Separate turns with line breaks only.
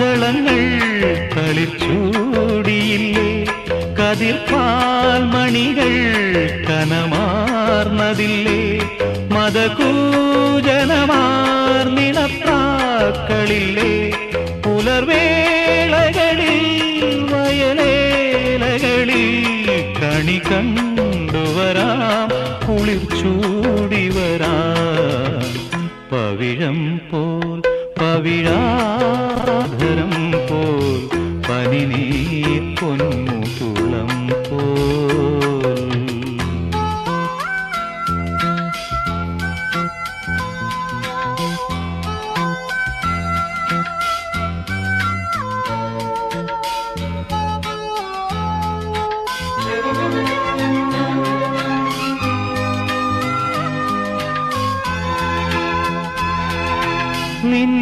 മംഗളങ്ങൾ കളിച്ചൂടിയില്ലേ കതിർ മണികൾ കനമാർന്നതില്ലേ? മതകൂജനമാർന്നിണത്താക്കളില്ലേ? പുലർവേളകളിൽ വയലേലകളിൽ കണി കണ്ടുവരാം കുളിർച്ചൂടി വരാം. പവിഴം പോൽ പവിഴാ മധുരം പോൽ പനിനീ പൊന്മുകുളം പോൽ. നിൻ